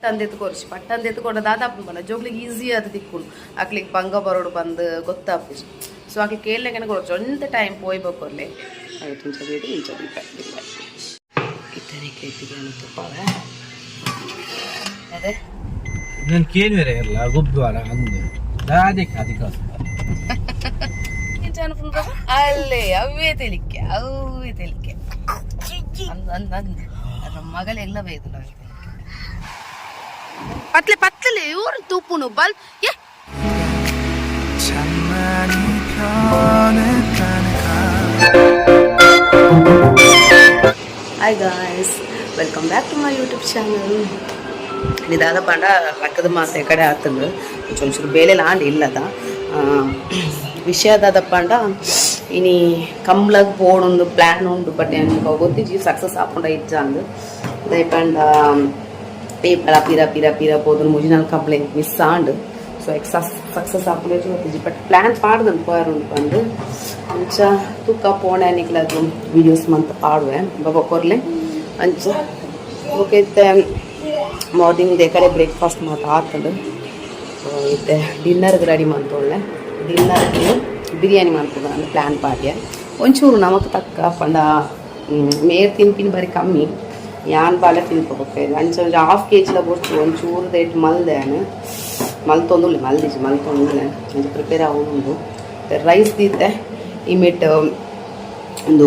ಪಟ್ಟಂದ ಎತ್ಕೊರ್ಸಿ ಪಟ್ಟಂದ ಎತ್ಕೊಂಡ ದಾದಾಪು ಬಣ್ಣ ಜೋಗ್ಲಿಗೆ ಈಸಿ ಅದು ತಿಕ್ಕೊಂಡು ಅಕ್ಲಿಗೆ ಪಂಗ ಬರೋಡು ಬಂದು ಗೊತ್ತಾಪು ಸೊ ಅಕ್ಲಿಗೆ ಕೇಳಲೆಗೆ ಕೊಡ್ಚು ಒಂತ ಟೈಮ್ ಪೋಯ್ಬೇಕು ಅಲ್ಲಿ ಆಯ್ತು ಇಂಚ ಬೇಡಿ ಇಂಚ ದೀಪ ಇತನೆ ಕೇತಿಗೆ ತುಪ್ಪವೆ ಅದೇ. ನಾನು ಕೇಳಿದ್ರೆ ಇರಲ್ಲ ಗುಬ್ಬಾರ ಅಂದು. ಇಂಚ ಅಲ್ಲೇ ಅವೇ ತೆಲಿಕೆ ಅವೇ ತೆಲಿಕೆ ಅಂದ ಅಂದ ಅಂದ. ಮಗಳೆಲ್ಲ ಮಗಳೆಲ್ಲ ಬೇಯ್ದು ನಾವು ಪತ್ಲೆ ಪತ್ಲೆ ಇವ್ರು ತುಪ್ಪುನು ಬಲ್ ಏ hi guys welcome back to my YouTube channel ನಿದಾದ ಪಂಡ ಲಕ್ಕದ ಮಾತೆ ಕಡೆ ಆತಂದು ಒಂಚೂರು ಬೇಲೆ ಆಂಡ್ ಇಲ್ಲದ ಆ, ವಿಷಯ ದಾದ ಪಂಡ ಇನಿ ಕಂಬ್ಲಗ್ ಪೋಡೊಂದು ಪ್ಲಾನ್ ಉಂಡು ಬಟ್ ನನಗೆ ಗೊತ್ತಿಜ್ಜಿ ಸಕ್ಸಸ್ ಆಪುಂಡ ಇಜ್ಜ ಅಂದು ದಯಪಂಡ ಪೇಪರ್ ಪಿರ ಪಿರ ಪಿರ ಪೋದು ಮುಜಿನಲ್ complaint miss and so excess success ಆಪುಂಡ ಗೊತ್ತಿಜ್ಜಿ ಬಟ್ ಪ್ಲಾನ್ ಪಾಡ್ದನ್ ಪೋಯರ್ ಅಂದ್ಕೊಂಡು ಅಂಚ ತೂಕ ಪೋಣೆ ಅನಿಕ್ಲದು ವಿಡಿಯೋಸ್ ಮಂತ್ ಪಾಡುವೆ ಬಾಬಾ ಕೊರ್ಲೆ ಅಂಚ ಓಕೆ ಮಾರ್ನಿಂಗ್ ದೇ ಕಡೆ ಬ್ರೇಕ್ಫಾಸ್ಟ್ ಮಾತು ಆತದು ಇತ್ತೆ ಡಿನ್ನರ್ಗೆ ರೆಡಿ ಮಾಡ್ತೊಳ್ಳೆ ಡಿನ್ನರ್ಗೆ ಬಿರಿಯಾನಿ ಮಾಡ್ತದ ಅಂದ್ರೆ ಪ್ಲ್ಯಾನ್ ಪಾಡ್ಯ ಒಂಚೂರು ನಮಕ್ ತಕ್ಕ ಪಂಡ ಮೇರ್ ತಿನ್ಪಿನ ಬರೀ ಕಮ್ಮಿ ಯಾನ್ ಬಾಳೆ ತಿನ್ಕೋಬೇಕು ಅಂಚ ಹಾಫ್ ಕೆ ಜಿಲ ಬೋಡ್ತು ಒಂಚೂರು ರೇಟ್ ಮಲ್ದೇನು ಮಲ್ತೊಂದುಲ್ಲೆ ಮಲ್ದಿಜಿ ಮಲ್ತೊಂದುಲ್ಲೆ. ಅದು ಪ್ರಿಪೇರ್ ಆಗೋದು ರೈಸ್ ದೀತೆ ಇಮಿಟ್ ಒಂದು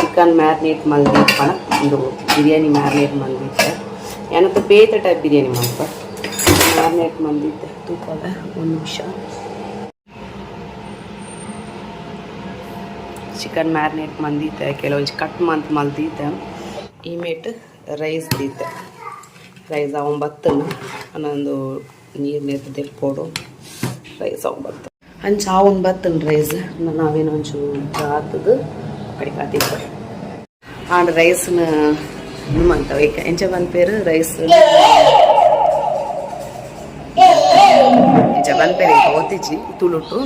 ಚಿಕನ್ ಮ್ಯಾರಿನೇಟ್ ಮಲ್ದಿಪ್ಪಣ ಒಂದು ಬಿರಿಯಾನಿ ಮ್ಯಾರಿನೇಟ್ ಮಲ್ದಿತ್ತೆ ಏನಕ್ಕೆ ಪೇತ ಟೈಪ್ ಬಿರಿಯಾನಿ ಮಾಡ್ಪ ಮ್ಯಾರಿನೇಟ್ ಮಲ್ದಿದ್ದೆ ತೂಕದ ಒಂದು ನಿಮಿಷ. ಚಿಕನ್ ಮ್ಯಾರಿನೇಟ್ ಮಂದಿತ್ತೆ ಕೆಲವೊಂದು ಕಟ್ ಮಂತ್ ಮಲ್ದಿದ್ದೆ ಇಮೇಟ್ ರೈಸ್ ದೀತೆ ರೈಸ್ ಒಂಬತ್ತು ಅನ್ನೊಂದು ನೀರು ನೀರು ಕೊಡು ರೈಸ್ ಒಂಬತ್ತು. ಅಂಚ ಆ ರೈಸ್ ನಾವೇನು ಒಂಚೂರು ಆತದು ಕಡಿಕಾತಿ ಆಂಡ್ ರೈಸ್ನ ನಿಮ್ಮಂತವ ಈಗ ಎಂಚ ಬಂದ ಪೇರು ರೈಸ್. ಎಂಚ ಬಂದ ಪೇರು ಈಗ ಓದಿಜಿ ತುಳುಟು.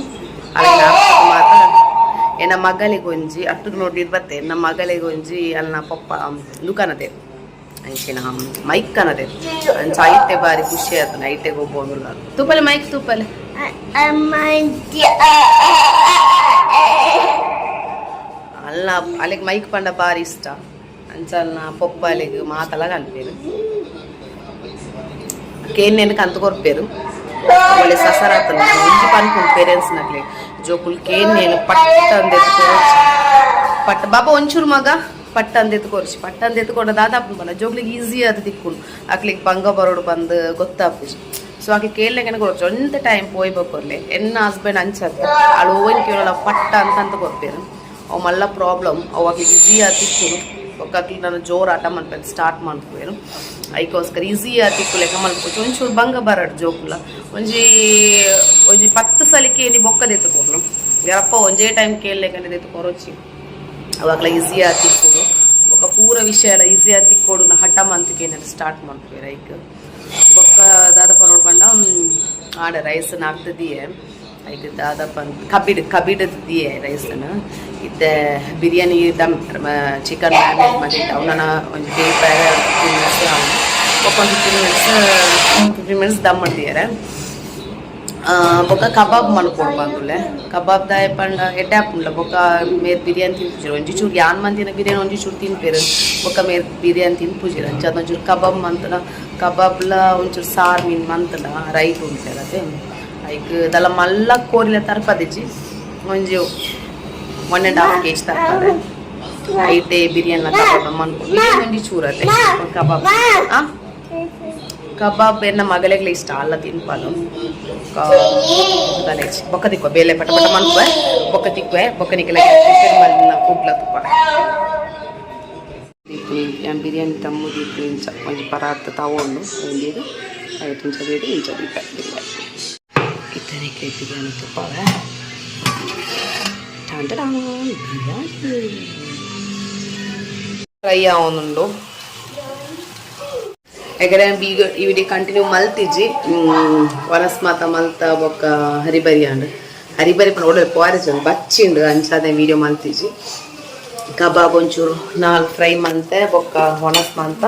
ಏನ ಮಗಳಿಗೆ ಒಂಜಿ ಅಟ್ಟು ನೋಡಿದ್ ಬತ್ತೆ ನಮ್ಮ ಮಗಳಿಗೆ ಒಂಜಿ ಅಲ್ಲ ಪಪ್ಪ, ದುಕಾನದೆ. ಅಂಚಿನ ಮೈಕ್ ಅನ್ನದೆ ಅಂಚ ಐತೆ ಬಾರಿ ಖುಷಿ ಆಯ್ತು ನೈಟೆಗೆ ಹೋಗ್ಬೋದು ತುಪ್ಪಲೆ ಮೈಕ್ ತುಪ್ಪಲೆ ಅಲ್ಲ ಅಲ್ಲಿಗೆ ಮೈಕ್ ಪಂಡ ಬಾರಿ ಇಷ್ಟ ಅಂಚಲ್ನ ಪೊಪ್ಪ ಅಲ್ಲಿಗೆ ಮಾತಲ್ಲ ಕಲ್ಪೇರು ಕೇನ್ನೇನು ಕಂತು ಕೊರ್ಪೇರು ಒಳ್ಳೆ ಸಸರಾತ ಒಂಜಿ ಪನ್ಪುಂಡು ಪೇರೆಂಟ್ಸ್ ನಗ್ಲಿ ಜೋಕುಲ್ ಕೇನ್ನೇನು ಪಟ್ಟ ಅಂದೆತ್ತು ಕೊರಚಿ ಪಟ್ಟ ಬಾಬಾ ಒಂಚೂರು ಮಗ ಪಟ್ಟ ಅಂದೆತ್ತು ಕೊರಚಿ ಪಟ್ಟ ಅಂದೆತ್ತು ಕೊಡ ದಾದಾಪು ಬಲ್ಲ ಜೋಗ್ಲಿಗೆ ಈಸಿ ಅದು ತಿಕ್ಕೊಂಡು ಅಕ್ಲಿಗೆ ಬಂಗ ಬರೋಡು ಬಂದು ಗೊತ್ತಾಪು ಸೊ ಆಕೆ ಕೇಳಲೆಗೆ ಕೊರಚು ಒಂತ ಟೈಮ್ ಪೋಯ್ ಅಲ್ಲೇ? ಎನ್ನ ಹಸ್ಬೆಂಡ್ ಅಂಚತ್ತ ಅಳು ಓನ್ ಕೇಳಲ್ಲ, ಪಟ್ಟ ಅಂತ ಅಂತ ಕೊರ್ಪೇರು ಅವು ಮಲ್ಲ ಪ್ರಾಬ್ಲಮ್ ಅವು ಆಕೆ ಈಸಿ ಆತಿಕ್ಕುಡು ಒಕ್ಕಾಕ್ಲಿ ನಾನು ಜೋರು ಆಟ ಮಾಡ್ಬೇಕು ಸ್ಟಾರ್ಟ್ ಮಾಡ್ಕೋರು ಅದಕ್ಕೋಸ್ಕರ ಈಸಿ ಆತಿಕ್ಕು ಲೆಕ್ಕ ಮಾಡ್ಬೇಕು. ಒಂಚೂರು ಬಂಗ ಬರಡು ಜೋಕುಲ ಒಂಜಿ ಒಂಜಿ ಪತ್ತು ಸಲಿಕೆ ಇಲ್ಲಿ ಬೊಕ್ಕದ ಎತ್ತುಕೊಡ್ಲು ಯಾರಪ್ಪ ಒಂಜೇ ಟೈಮ್ ಕೇಳಲೆಕ್ಕ ಎತ್ತು ಕೊರಚಿ ಅವಾಗಲ ಈಸಿ ಆತಿಕ್ಕೊಡು ಪೂರ ವಿಷಯ ಅಲ್ಲ ಈಸಿ ಆಗಿ ಕೊಡು ಹಠ ಮಂತಕ್ಕೆ ಏನಾದ್ರು ಸ್ಟಾರ್ಟ್ ಮಾಡ್ತೀವಿ ರೈಕ್ ಬೊಕ್ಕ ದಾದಪ್ಪ ನೋಡ್ಕೊಂಡ ಆಡ ರೈಸನ್ ಆಗ್ತದೆಯೇ ಐದು ದಾದಪ್ಪ ಕಬಿಡ್ ಕಬಿಡದಿಯೇ ರೈಸನ್ ಇತ್ತೆ ಬಿರಿಯಾನಿ ದಮ್ ಚಿಕನ್ ಮ್ಯಾರಿನೇಟ್ ಮಾಡಿಟ್ಟು ಅವನ ಒಂದು ಬೇರೆ ಫಿಫ್ಟೀನ್ ಮಿನಿಟ್ಸ್ ಒಕ್ಕೊಂದು ಫಿಫ್ಟೀನ್ ಮಿನಿಟ್ಸ್ ಫಿಫ್ಟೀನ್ ಮಿನಿಟ್ಸ್ ದಮ್ ಮಾಡ್ತಿದ್ದಾರೆ ಬೊಕ್ಕ ಕಬಾಬ್ ಮಾಡ್ಕೊಂಡು ಬಂದುಲೆ ಕಬಾಬ್ ದಾಯ ಪಂಡ ಎಡ್ಡೆ ಹಾಪುಂಡ ಬೊಕ್ಕ ಮೇರ್ ಬಿರಿಯಾನಿ ತಿನ್ಪುಜಿರ ಒಂಜಿ ಚೂರು ಯಾನ್ ಮಂದಿನ ಬಿರಿಯಾನಿ ಒಂಜಿ ಚೂರು ತಿನ್ಪೇರು ಬೊಕ್ಕ ಮೇರ್ ಬಿರಿಯಾನಿ ತಿನ್ಪುಜಿರ ಅಂಚ ಅದೊಂಚೂರು ಕಬಾಬ್ ಮಂತನ ಕಬಾಬ್ಲ ಒಂಚೂರು ಸಾರ್ ಮೀನ್ ಮಂತನ ರೈಟ್ ಉಂಟಲ್ಲ ಅದೇ ಐಕ್ ದಲ್ಲ ಮಲ್ಲ ಕೋರಿಲ ತರ್ಪದಿಜ್ಜಿ ಒಂಜಿ one and half K G ತರ್ಪದೆ ಐಟೆ biryani ಕಬಾಬ್ ಮನ್ಕೊಂಡು ಒಂಜಿ ಚೂರತೆ ಕಬಾಬ್ ಆ ಕಬಾಬ್ ಎನ್ನ ಮಗಳಿಗೆ ಇಷ್ಟ ಅಲ್ಲ ತಿನ್ಪಾಲು ಗಲೇಜ್ ಬೊಕ್ಕ ತಿಕ್ಕುವ ಬೇಲೆ ಪಟ ಪಟ ಮನ್ಕುವೆ ಬೊಕ್ಕ ತಿಕ್ಕುವೆ ಬೊಕ್ಕ ನಿಕ್ಕೆಲ್ಲ ಪ್ರಿಪೇರ್ ಮಾಡಿನ ಕೂಡ್ಲ ತುಪ್ಪ ದೀಪು ಏನು ಬಿರಿಯಾನಿ ತಮ್ಮು ದೀಪು ಇಂಚ ಒಂಜಿ ಪರಾತ್ ತಗೊಂಡು ಒಂದಿದು ಐವತ್ತು ಇಂಚ ಬೇಡಿ ಇಂಚ ದೀಪ ಬಿರಿಯಾನಿ ಇತನಿಕೆ ಬಿರಿಯಾನಿ ತುಪ್ಪವೆ ಟಾಂಟ ಬಿರಿಯಾನಿ ಫ್ರೈ ಆವೊಂದುಂಡು ಎಗಡೆ ಬೀಗ, ಈ ವಿಡಿಯೋ ಕಂಟಿನ್ಯೂ ಮಲ್ತಿಜ್ಜಿ. ವನಸ್ ಮಾತ ಮಲ್ತ ಬೊಕ್ಕ ಹರಿಬರಿ ಅಂಡ್ ಹರಿಬರಿ ಪಂಡ ಒಳ್ಳೆ ಪಾರಿಸ್ ಬಚ್ಚಿಂಡು ಅಂಚಾದ ವಿಡಿಯೋ ಮಲ್ತಿಜ್ಜಿ. ಕಬಾಬ್ ಒಂಚೂರು, ನಾಲ್ಕು ಫ್ರೈ ಮಂತೆ, ಬೊಕ್ಕ ಹೊಣಸ್ ಮಂತ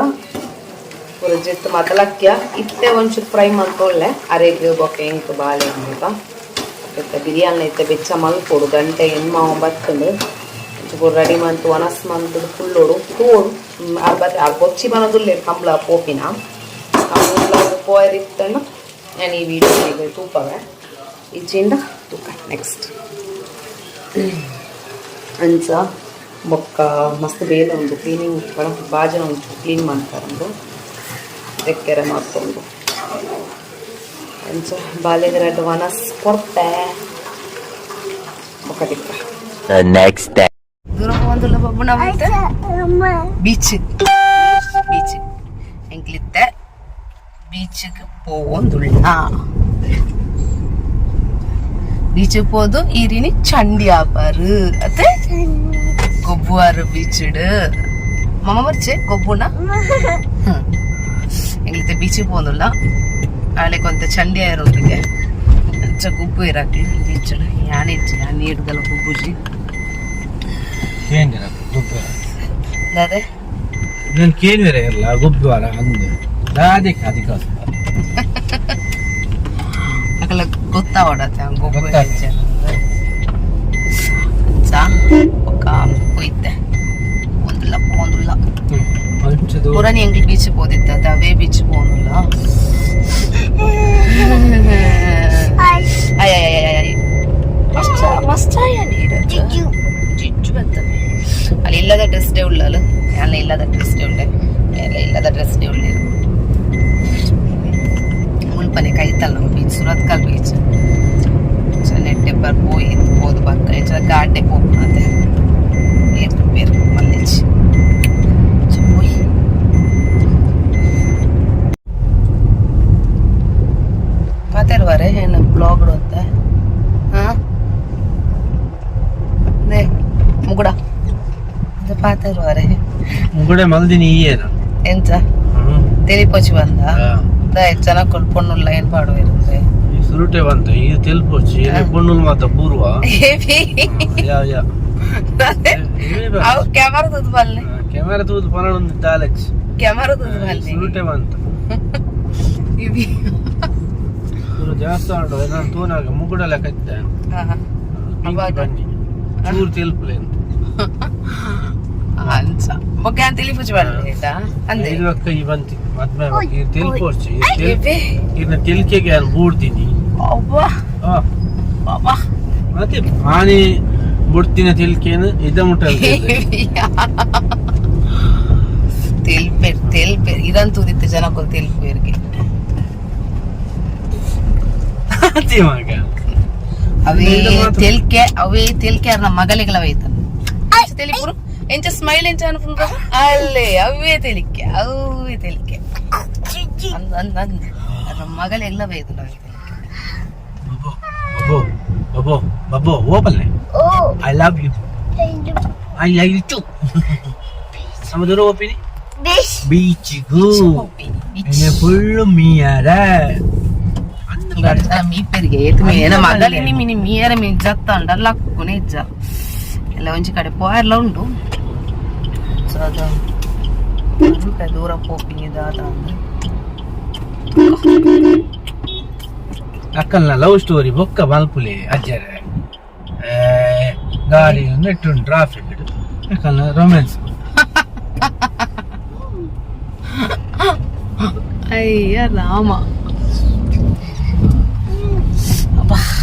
ಪುರಜಿತ್ ಮೊದಲಕ್ಯ ಇತ್ತೆ ಒಂಚೂರು ಫ್ರೈ ಮಾಡ್ಕೊಳ್ಳೆ ಅರೆಗ್ ಬೊಕ್ಕ ಎಂಕ್ ಬಾಳೆ ಅಂತ ಇತ್ತೆ ಬಿರಿಯಾನಿ, ಇತ್ತೆ ಬೆಚ್ಚ ಮಲ್ಕೊಡು ಗಂಟೆ ಎಣ್ಮ ಬತ್ತಂದು ಒಂಚೂರು ರೆಡಿ ಮಂತ್ ಒನಸ್ ಮಂತು ಫುಲ್ಲೋಡು ತೂಡು ಬೊಚ್ಚಿ ಬನದುಲ್ಲೆ ಕಂಬ್ಳ ಪೋಪಿನ. ಕಂಬ್ಳ ಪೋಯರಿತ್ತಣ್ಣ ನಾನು ಈ ವಿಡಿಯೋ ತೂಪವೆ. ಈಚಿಂದ ತೂಕ ನೆಕ್ಸ್ಟ್ ಅಂಚ, ಬೊಕ್ಕ, ಮಸ್ತ್ ಬೇಲೆ ಒಂದು ಕ್ಲೀನಿಂಗ್ ಬಾಜನ ಒಂದು ಕ್ಲೀನ್ ಮಾಡ್ತಾರೊಂದು. ತೆಕ್ಕೆರೆ ಮಾಡ್ಕೊಂಡು ಅಂಚ ಬಾಲೆಗರಡ್ಡು ವನಸ್ ಕೊಡ್ತೆ ಬೊಕ್ಕ வந்துள்ள ಬೊಬ್ಬನ ಮತ್ತೆ பீச் பீச் எங்களுக்கு பீச்சுக்கு போவோந்துள்ளா ಬೀಚ್ போது ಇರಿನಿ ಚಂಡಿ ಆಪಾರು ಅತ್ತೆ கொப்புவாரு பீச்சுடு மம மரிச்சு கொப்புனா எங்களுக்கு பீச்சுக்கு போகணும்லாம் நாளைக்கு கொஞ்சம் சண்டி ஆயிரும் இருக்கு கொப்பு இராக்கு பீச்சில் யானை யானை எடுக்கல கொப்புச்சு ಕೇಂದ್ರ ಗುಬ್ಬ ಅದೇ ನಾನು ಕೇಳಿದ್ರೆ ಇರಲ್ಲ ಗುಬ್ಬಾರ ಅಂದು ದಾದಿಕ ಅಧಿಕ ಅಕಲ ಗೊತ್ತಾವಡತ್ತೆ ಗೊಬ್ಬು ಗೊತ್ತಾಗ್ತದೆ. ಅಂಚ ಒಕ್ಕ ಹೋಯ್ತೆ ಒಂದಿಲ್ಲ ಒಂದಿಲ್ಲ ಮಂಚದು ಪುರಾಣಿ ಎಂಗ್ಲಿ ಬೀಚ್ ಹೋದಿತ್ತ ಅದು ಅವೇ ಬೀಚ್ ಹೋಗಲ್ಲ ಮಸ್ತ ಮಸ್ತಾಯ ನೀರು ಜಿಜ್ಜು ಬರ್ತದೆ ഡ്രസ്ഡേ ഉള്ളല്ലോ ഞാൻ ഇല്ലാതെ ഡ്രസ്ഡേ ഉണ്ട് മേലെ ഇല്ലാതെ ഡ്രസ്ഡേ ഉള്ളിരുന്നു ಮುಲ್ಪನೆ ಕೈತಲ್ಲ ನಮ್ಮ ಬೀಚ್ ಸುರತ್ಕಲ್ ಬೀಚ್ ನೆಟ್ಟೆ ಬರ್ಬೋಯಿ ಹೋದು ಬರ್ತಾರೆ ಚಲ ಗಾಡೆ ಹೋಗ್ಬಂದೆ ನೀರು ಬೇರು ಮಲ್ಲಿಚ್ ಚೋಯಿ ಮಾತಾಡುವಾರೆ ಏನು ಬ್ಲಾಗ್ಡು ಅಂತ ಹಾಂ ಮುಗುಡ ಪಾತರು ಮುಗುಡೆ உங்களோட மல்தி நீயேனா ಎಂತ ತೆಲಿಪೊಚಿ ಬಂದ? ದಾಯ್ ಚೆನ್ನಾಗಿ ಕೊಲ್ಪೊಣ್ಣುಲ್ಲ ಏನ್ ಪಾಡುವ ಇರುತ್ತೆ ಈ ಸುರುಟೆ ಬಂತ ಈ ತೆಲ್ಪೊಚ್ಚಿ ಎಲೆ ಮಾತ ಪೂರ್ವ ಯಾ ಯಾ. ಅವು ಕ್ಯಾಮರಾ ತೂದ್ ಬಲ್ಲೆ ಕ್ಯಾಮೆರಾ ತೂದು ಪನಡೊಂದು ದಾಲೆಕ್ಸ್ ಕ್ಯಾಮರಾ ತೂದ್ ಬಲ್ಲೆ ಸುರುಟೆ ಬಂತು. ಇವಿ ಸುರು ಜಾಸ್ತಿ ಆಡೋ ನಾನು ತೂನಾಗ ಮುಗುಡಲ ಕತ್ತೆ ಹಾ ಹಾ. ಬನ್ನಿ. ಚೂರು ತೆಲ್ಪಲೆ ಅಂತ. ಬೊಕ್ಕೆ ಅಂತ ಬಲ್ಲಿ ಆಯ್ತಾ? ಅಂದೆ. ಈ ಬಂತಿ ಮದ್ಮೆ ಈ ತೆಲ್ಪೊಚ್ಚಿ ಇವಿ ಇನ್ನ ತೆಲ್ಕೆಗೆ ನಾನು ಬೂಡ್ತೀನಿ ಅವ್ವ. ಬಾಬಾ ಮತ್ತೆ ಆನೆ ಬುಡ್ತಿನ ತಿಲ್ಕೇನು ಇದ ಮುಟ್ಟಲ್ ತೆಲ್ಪೇರ್ ತೆಲ್ಪೇರ್ ಇದಂತೂ ಉದಿತ್ತು ಜನಕ್ಕೊಂದು ತೆಲ್ಪೇರ್ಗೆ ಅತಿ ಮಗ ಅವೇ. ತೆಲ್ಕೆ ಅವೇ ತೆಲ್ಕೆ ನಮ್ಮ ಮಗಳಿಗಳ ವೈತನ ತೆಲಿಪುರು. ಎಂಚ ಸ್ಮೈಲ್ ಎಂಚ ಅನ್ಕೊಂಡ್ರ ಅಲ್ಲೇ ಅವೇ ತೆಲಿಕೆ ಅವೇ ತೆಲಿಕೆ ಅಂದ ಅಂದ ಅಂದ ಅದ್ರ ಮಗಳೆಲ್ಲ ಬೈದು ನಮಗೆ ಬಬೋ ಬಬೋ ಬಬೋ ಓಪಲ್ಲೆ I love you I love you too ಸಮುದ್ರ ಓಪಿನಿ బీచ్కు ఫుల్ మీయర మీ పెరిగే ఏమైనా మగలిని మీ మీయర మీ జత్త అండ లక్కునే జ ఎలా ఉంచి కడే పోయర్లో ఉండు ಅದು ಸ್ವಲ್ಪ ದೂರ ಪೋಪಿಂಗ್ ದಾದ ಅಕ್ಕಲ್ನ ಲವ್ ಸ್ಟೋರಿ ಬೊಕ್ಕ ಮಲ್ಪುಲೆ ಅಜ್ಜರ. ಗಾಡಿ ನೆಟ್ಟು ಟ್ರಾಫಿಕ್ ಅಕ್ಕಲ್ನ ರೊಮ್ಯಾನ್ಸ್ ಅಯ್ಯ ರಾಮ.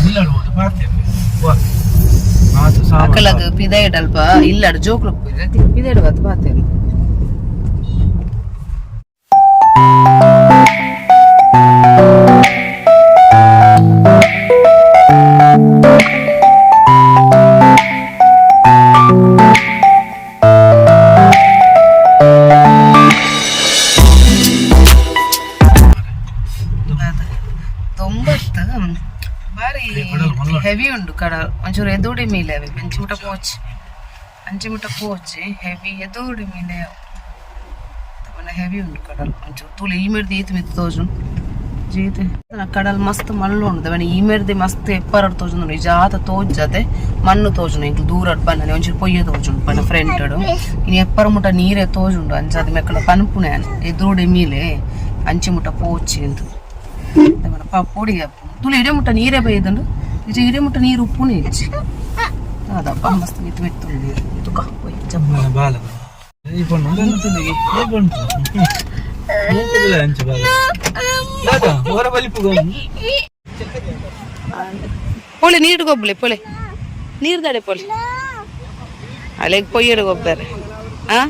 ಇಲ್ಲ ವಾ ಮಾತು ಅಕ್ಕಲದು ಸಾಮಾನು ಪಿದಾಯ್ಡ್ ಅಲ್ಪ ಇಲ್ಲಡ್ ಜೋಕ್ಲು ಪಿದಾಯ್ಡ್ ಬತ್ ಬಾತೇನು ತೊಂಬತ್ತು ಉಂಡು ಕಡ ಒಂಚೂರು ಎದುಡಿ ಮೀಲೆ ಅವೆ ಅಂಚಿ ಮುಟ ಪೋಚ್ ಅಂಚಿ ಮುಟ ಪೋಚ್ ಹೆವಿ ಎದುಡಿ ಮೀಲೆ ಅವನ ಹೆವಿ ಉಂಡು ಕಡಲ್ ಒಂಚೂರು ತುಳಿ ಈ ಮಿಡ್ದು ಈತು ಮಿತ್ತು ತೋಜು ಜೀತೆ ಕಡಲ್ ಮಸ್ತ್ ಮಲ್ಲು ಉಂಡು ಅವನ ಈ ಮೇರ್ದೆ ಮಸ್ತ್ ಎಪ್ಪರಡ್ ತೋಜುಂಡು ಈ ಜಾತ ತೋಜತೆ ಮಣ್ಣು ತೋಜುಂಡು ಇಂಕ್ಲು ದೂರ ಬಣ್ಣನೆ ಒಂಚೂರು ಪೊಯ್ಯ ತೋಜುಂಡು ಪಂಡ ಫ್ರೆಂಡ್ ಇನ್ನು ಎಪ್ಪರ ಮುಟ ನೀರೇ ತೋಜುಂಡು ಅಂಚಾದ ಮೆಕ್ಕಡ ಪನ್ಪುನೆ ಎದುರುಡೆ ಮೀಲೆ ಅಂಚಿ ಮುಟ ಪೋಚಿ ಅಂತ ಪೊಡಿ ತುಳು ಇಡೆ ಮುಟ ನೀರೇ ಬೈದಂಡು ನಿಜ ಹಿಡಿ ಮುಟ್ಟ ನೀರು ಉಪ್ಪು ನೀಚಿ ಪೊಳೆ ನೀರು ಗೊಬ್ಬಲೆ ಪೊಳೆ ನೀರು ದಡೆ ಪೊಳೆ ಅಲ್ಲಿಗೆ ಪೊಯ್ಯಡು ಗೊಬ್ಬರ ಹಾಂ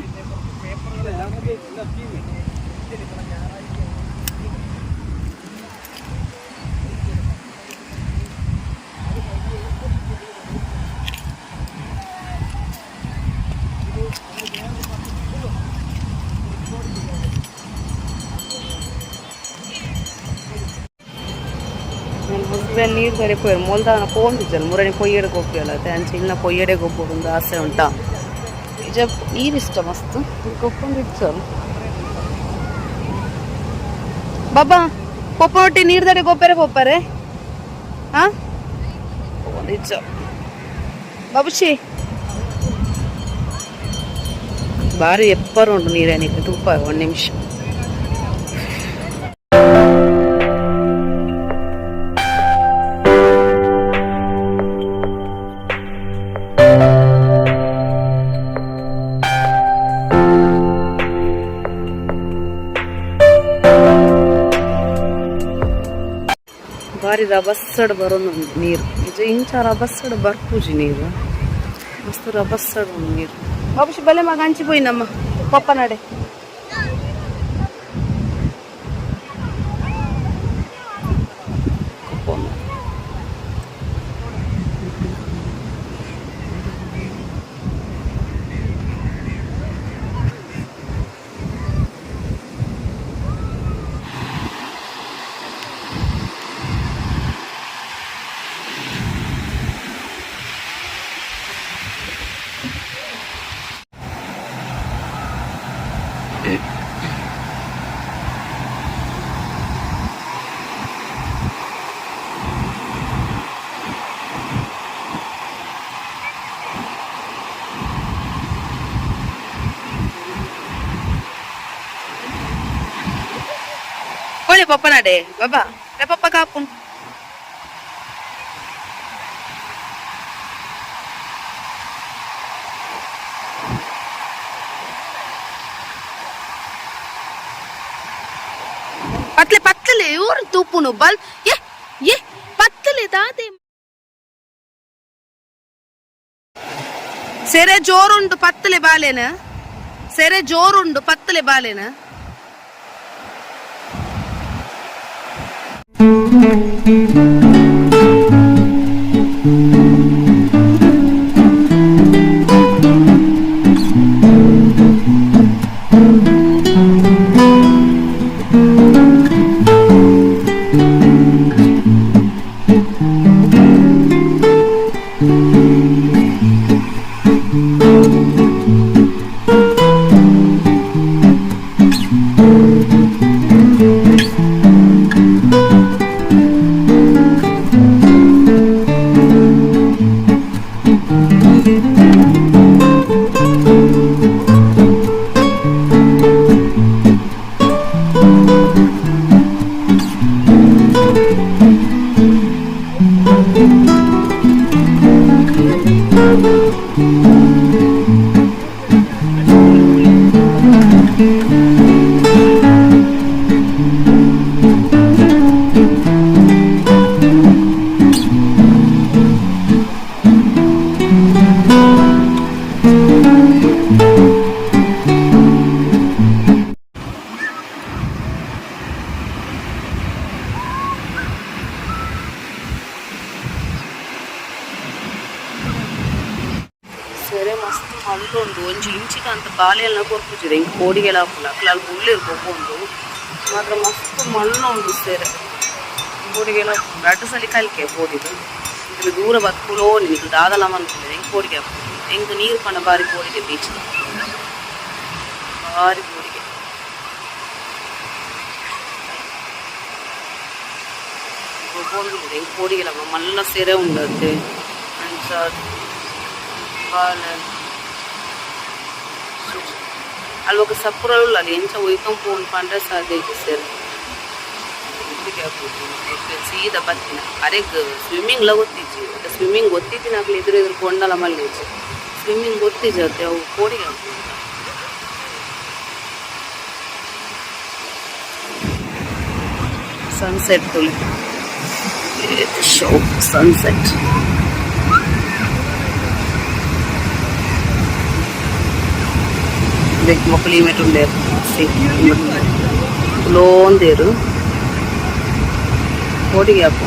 ನನ್ನ ಹಸ್ಬೆಂಡ್ ನೀರು ಕಡೆ ಪೋಯರು ಮೊಲ್ದಾನ ಪೋಂದಿದ್ದರು ಮೂರನೇ ಪೊಯ್ಯಡೆ ಗೊಬ್ಬಲ್ಲ ಅಂಚೆ ಇನ್ನ ಪೊಯ್ಯಡೆ ಗೊಬ್ಬ ಒಂದು ಆಸೆ ಉಂಟಾ ನಿಜ ನೀರು ಇಷ್ಟ ಮಸ್ತ್ ಗೊಬ್ಬೊಂದಿತ್ತು ಬಾಬಾ ಪೊಪ್ಪ ರೊಟ್ಟಿ ನೀರು ದಡೆ ಗೊಬ್ಬರ ಪೊಪ್ಪರೆ ಹಾ ನಿಜ ಬಾಬುಶಿ ಭಾರಿ ಎಪ್ಪರು ಉಂಟು ನೀರೇನಿಗೆ ತುಪ್ಪ ಒಂದು ನಿಮಿಷ ರಭಸಡ್ ಬರೋದು ನೀರು ಇದು ಇಂಚ ರಭಸಡ್ ಬರ್ಪೂಜಿ ನೀರು ಮಸ್ತ್ ರಭಸಡ್ ನೀರು ಬಾಬುಷಿ ಬಲೆ ಮಗ ಹಂಚಿ ಪೊಯ್ನಮ್ಮ ಪಪ್ಪ ನಡೆ Kole papa na de, baba. Napapagapon. పత్లే పత్లే ఎవరు తూపు నువ్వు బల్ ఏ ఏ పత్లే దాదే సరే జోరుండు పత్తులే బాలేనా సరే జోరుండు పత్తులే బాలేనా Thank you. ಸರಿ ಮಸ್ತ್ ಹಂಟು ಉಂಡು ಒಂಜಿ ಇಂಚಿಕ ಅಂತ ಬಾಲೆಲ್ಲ ಕೊರ್ಪುಜಿ ಹಿಂಗೆ ಕೋಡಿಗೆಲ್ಲ ಹಾಕಲ್ಲ ಅಲ್ಲಿ ಹುಲ್ಲು ಇರ್ಕೊಂಡು ಮಾತ್ರ ಮಸ್ತ್ ಮಣ್ಣು ಉಂಡು ಸೇರೆ ಕೋಡಿಗೆಲ್ಲ ಅಡ್ಡ ಸಲ ಕಲಿಕೆ ಕೋಡಿದು ಇಲ್ಲಿ ದೂರ ಬತ್ಕುಲೋ ನಿನಗೆ ದಾದಲ ಮನ್ಕೊಂಡು ಹೆಂಗೆ ಕೋಡಿಗೆ ಹಾಕ್ಬೋದು ಹೆಂಗೆ ನೀರು ಪಣ ಬಾರಿ ಕೋಡಿಗೆ ಬೀಚ್ ಭಾರಿ ಕೋಡಿಗೆ ಹೆಂಗೆ ಕೋಡಿಗೆಲ್ಲ ಮಲ್ಲ ಸೇರೆ ಉಂಡತ್ತೆ ಅಂತ Vale. ಅಲ್ಲಿ ಒಬ್ಬ ಸಪ್ಪರಲ್ಲ ಅಲ್ಲಿ ಎಂಚ ಒಯ್ಕೊಂಡು ಫೋನ್ ಪಂಡ್ರೆ ಸಾಧ್ಯ ಐತೆ ಸರ್ ಸೀದಾ ಬತ್ತಿನ ಅರೆ ಸ್ವಿಮ್ಮಿಂಗ್ ಲ ಗೊತ್ತಿಜ್ಜಿ ಮತ್ತೆ ಸ್ವಿಮ್ಮಿಂಗ್ ಗೊತ್ತಿದ್ದಿ ನಾಗಲಿ ಎದುರು ಎದುರು ಕೊಂಡಲ ಮಲ್ಲಿಜ್ಜಿ ಸ್ವಿಮ್ಮಿಂಗ್ ಗೊತ್ತಿಜ್ಜಿ ಅತ್ತೆ ಅವು ಕೋಡಿಗೆ ಸನ್ಸೆಟ್ ತುಳಿ ಸನ್ಸೆಟ್ ಇದಕ್ಕೆ ಮಕ್ಕಳು ಇಮೆಟ್ ఉండేరు ಲೋಂದೇರು ಕೋಟಿಗೆ ಹಾಕು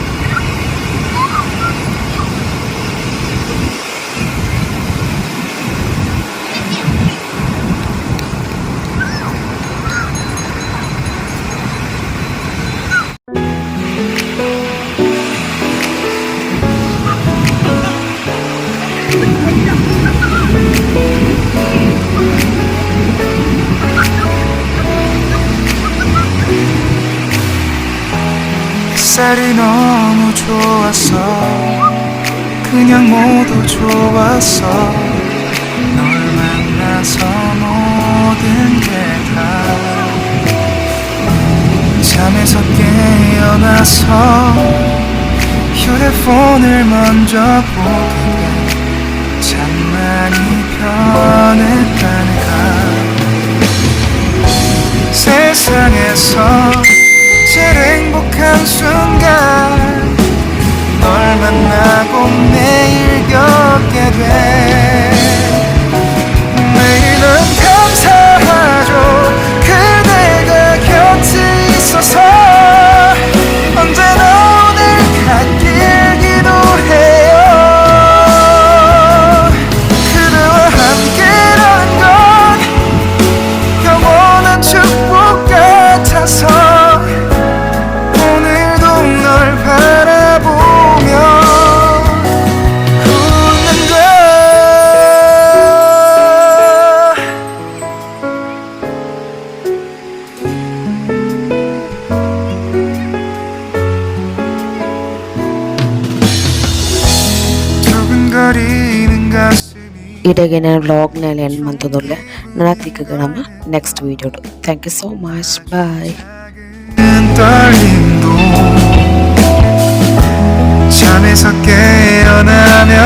햇살이 너무 좋았어 그냥 모두 좋았어 널 만나서 모든 게 다. 잠에서 깨어나서 휴대폰을 먼저 보게 돼참 많이 변했다니까 세상에서 제일 행복한 순간 널 만나고 매일 ಇದಾಗೆ ನಾನು ವ್ಲಾಗ್ನಲ್ಲಿ ಎಂಡ್ ಮಾಡ್ತದಲ್ಲ ನಾಲ್ಕು ನಮ್ಮ next video thank you so much bye 잠에서 깨어나면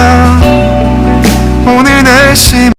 오늘 날씨